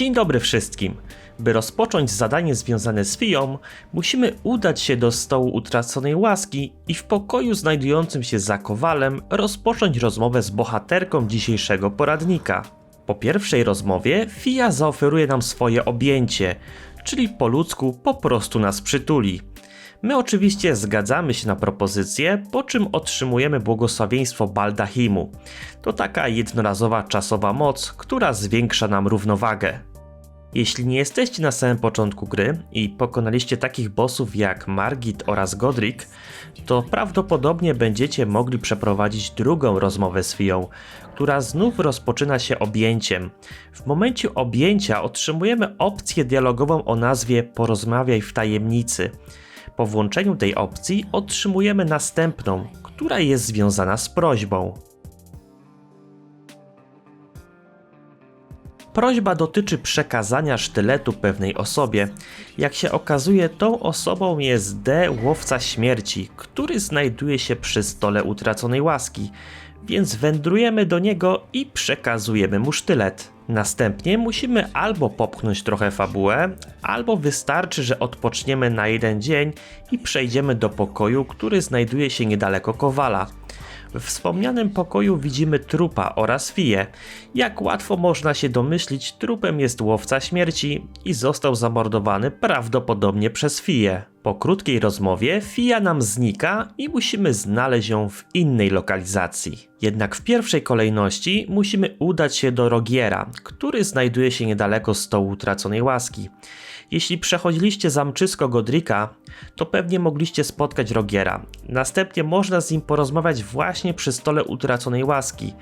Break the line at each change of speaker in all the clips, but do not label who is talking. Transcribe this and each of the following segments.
Dzień dobry wszystkim. By rozpocząć zadanie związane z Fiją, musimy udać się do stołu utraconej łaski i w pokoju znajdującym się za kowalem rozpocząć rozmowę z bohaterką dzisiejszego poradnika. Po pierwszej rozmowie Fija zaoferuje nam swoje objęcie, czyli po ludzku po prostu nas przytuli. My oczywiście zgadzamy się na propozycję, po czym otrzymujemy błogosławieństwo Baldachimu. To taka jednorazowa czasowa moc, która zwiększa nam równowagę. Jeśli nie jesteście na samym początku gry i pokonaliście takich bossów jak Margit oraz Godric, to prawdopodobnie będziecie mogli przeprowadzić drugą rozmowę z Fią, która znów rozpoczyna się objęciem. W momencie objęcia otrzymujemy opcję dialogową o nazwie Porozmawiaj w tajemnicy. Po włączeniu tej opcji otrzymujemy następną, która jest związana z prośbą. Prośba dotyczy przekazania sztyletu pewnej osobie. Jak się okazuje, tą osobą jest D, łowca śmierci, który znajduje się przy stole utraconej łaski, więc wędrujemy do niego i przekazujemy mu sztylet. Następnie musimy albo popchnąć trochę fabułę, albo wystarczy, że odpoczniemy na jeden dzień i przejdziemy do pokoju, który znajduje się niedaleko Kowala. W wspomnianym pokoju widzimy trupa oraz Fiję. Jak łatwo można się domyślić, trupem jest łowca śmierci i został zamordowany prawdopodobnie przez Fiję. Po krótkiej rozmowie Fija nam znika i musimy znaleźć ją w innej lokalizacji. Jednak w pierwszej kolejności musimy udać się do Rogiera, który znajduje się niedaleko stołu utraconej łaski. Jeśli przechodziliście zamczysko Godrika, to pewnie mogliście spotkać Rogiera. Następnie można z nim porozmawiać właśnie przy stole utraconej łaski,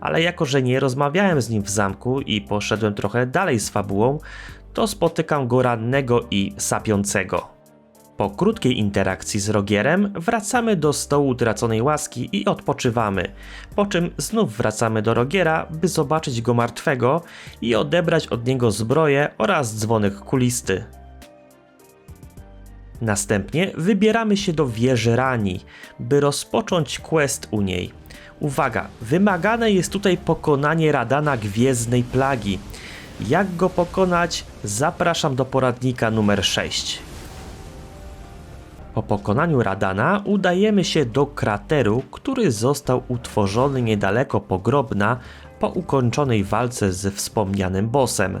ale jako że nie rozmawiałem z nim w zamku i poszedłem trochę dalej z fabułą, to spotykam go rannego i sapiącego. Po krótkiej interakcji z Rogierem wracamy do stołu utraconej łaski i odpoczywamy, po czym znów wracamy do Rogiera, by zobaczyć go martwego i odebrać od niego zbroję oraz dzwonek kulisty. Następnie wybieramy się do wieży Rani, by rozpocząć quest u niej. Uwaga, wymagane jest tutaj pokonanie Radana Gwiezdnej Plagi. Jak go pokonać? Zapraszam do poradnika numer 6. Po pokonaniu Radana udajemy się do krateru, który został utworzony niedaleko pogrobna po ukończonej walce ze wspomnianym bossem.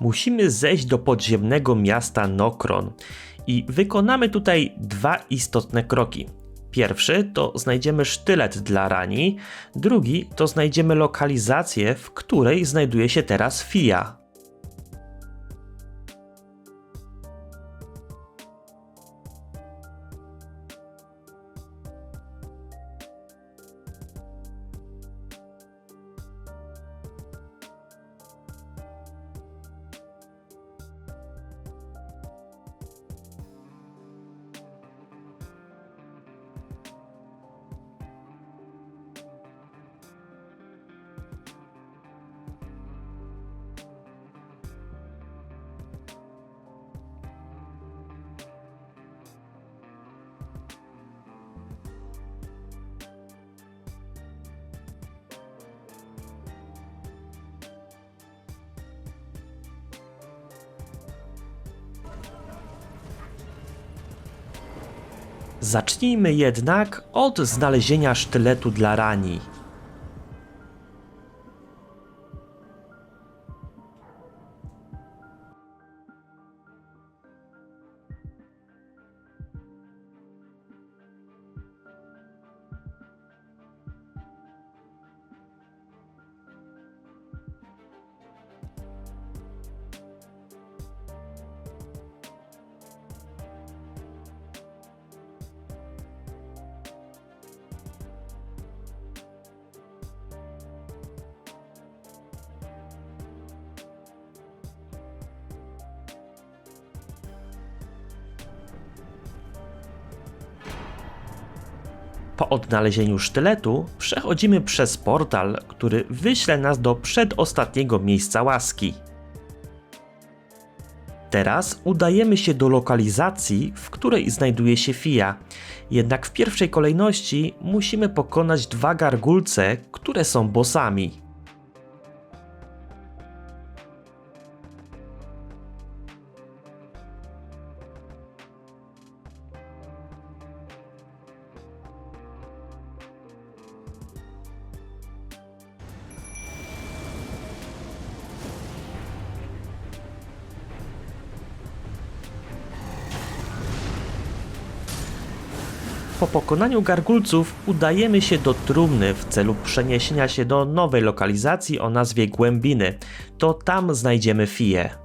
Musimy zejść do podziemnego miasta Nokron i wykonamy tutaj dwa istotne kroki. Pierwszy to znajdziemy sztylet dla Rani, drugi to znajdziemy lokalizację, w której znajduje się teraz Fia. Zacznijmy jednak od znalezienia sztyletu dla Rani. Po odnalezieniu sztyletu przechodzimy przez portal, który wyśle nas do przedostatniego miejsca łaski. Teraz udajemy się do lokalizacji, w której znajduje się Fia. Jednak w pierwszej kolejności musimy pokonać dwa gargulce, które są bossami. Po pokonaniu gargulców udajemy się do trumny w celu przeniesienia się do nowej lokalizacji o nazwie Głębiny. To tam znajdziemy Fiję.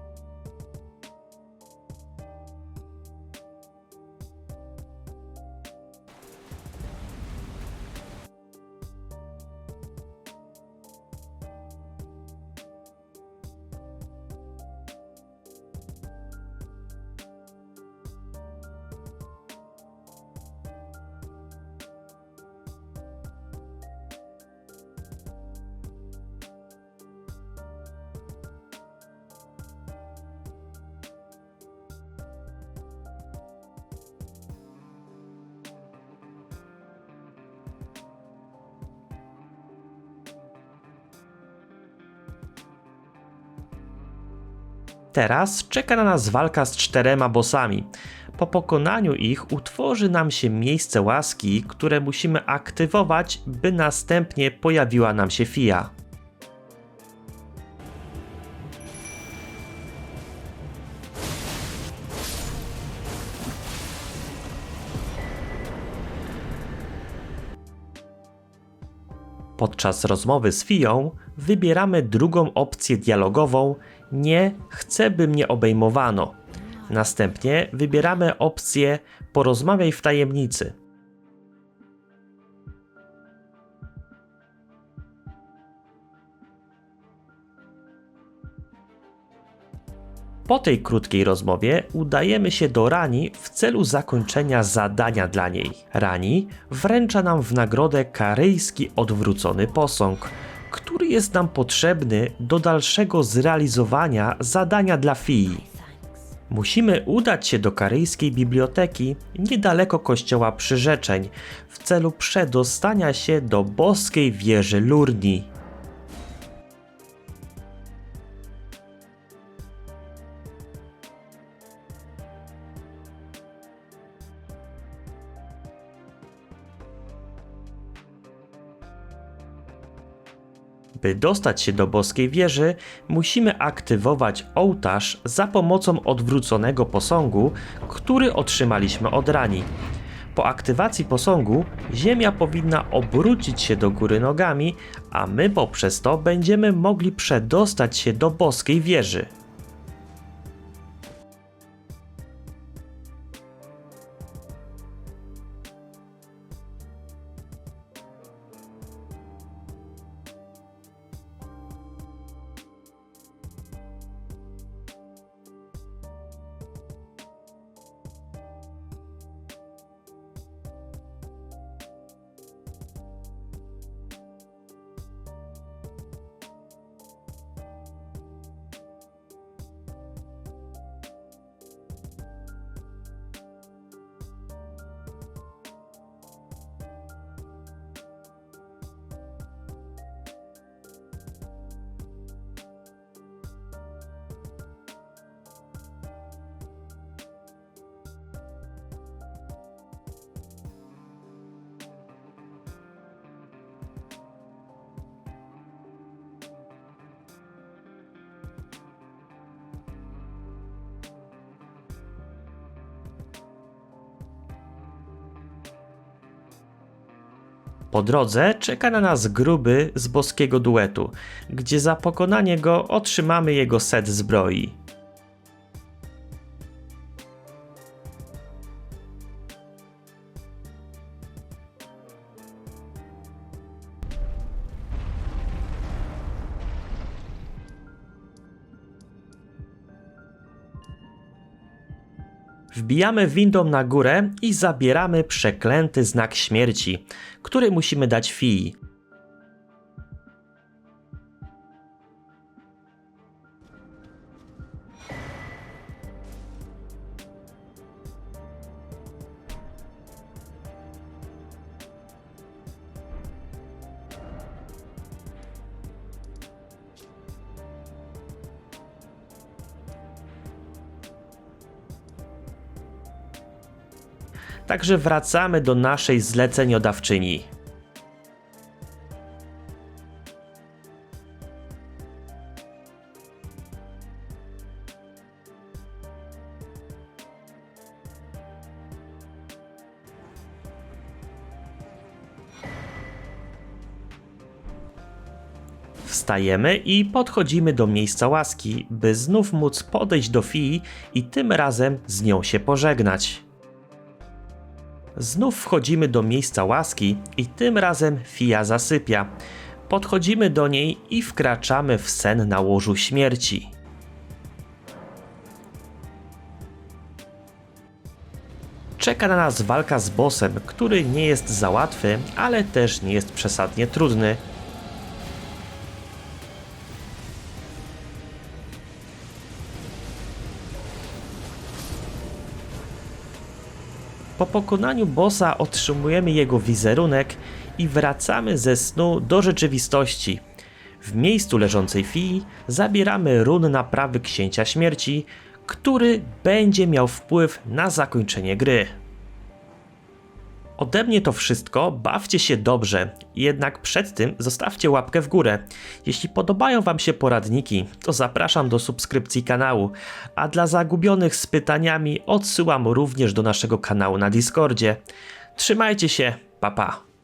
Teraz czeka na nas walka z czterema bossami. Po pokonaniu ich utworzy nam się miejsce łaski, które musimy aktywować, by następnie pojawiła nam się Fia. Podczas rozmowy z Fiją wybieramy drugą opcję dialogową Nie chcę, by mnie obejmowano. Następnie wybieramy opcję Porozmawiaj w tajemnicy. Po tej krótkiej rozmowie udajemy się do Rani w celu zakończenia zadania dla niej. Rani wręcza nam w nagrodę karyjski odwrócony posąg, który jest nam potrzebny do dalszego zrealizowania zadania dla Fii. Musimy udać się do karyjskiej biblioteki niedaleko kościoła przyrzeczeń w celu przedostania się do boskiej wieży Lurni. By dostać się do boskiej wieży, musimy aktywować ołtarz za pomocą odwróconego posągu, który otrzymaliśmy od Rani. Po aktywacji posągu ziemia powinna obrócić się do góry nogami, a my poprzez to będziemy mogli przedostać się do boskiej wieży. Po drodze czeka na nas gruby z boskiego duetu, gdzie za pokonanie go otrzymamy jego set zbroi. Wbijamy windą na górę i zabieramy przeklęty znak śmierci, który musimy dać Fii. Także wracamy do naszej zleceniodawczyni. Wstajemy i podchodzimy do miejsca łaski, by znów móc podejść do Fii i tym razem z nią się pożegnać. Znów wchodzimy do miejsca łaski i tym razem Fia zasypia. Podchodzimy do niej i wkraczamy w sen na łożu śmierci. Czeka na nas walka z bossem, który nie jest za łatwy, ale też nie jest przesadnie trudny. Po pokonaniu bossa otrzymujemy jego wizerunek i wracamy ze snu do rzeczywistości. W miejscu leżącej Fii zabieramy run naprawy Księcia Śmierci, który będzie miał wpływ na zakończenie gry. Ode mnie to wszystko, bawcie się dobrze, jednak przed tym zostawcie łapkę w górę. Jeśli podobają Wam się poradniki, to zapraszam do subskrypcji kanału, a dla zagubionych z pytaniami odsyłam również do naszego kanału na Discordzie. Trzymajcie się, pa pa!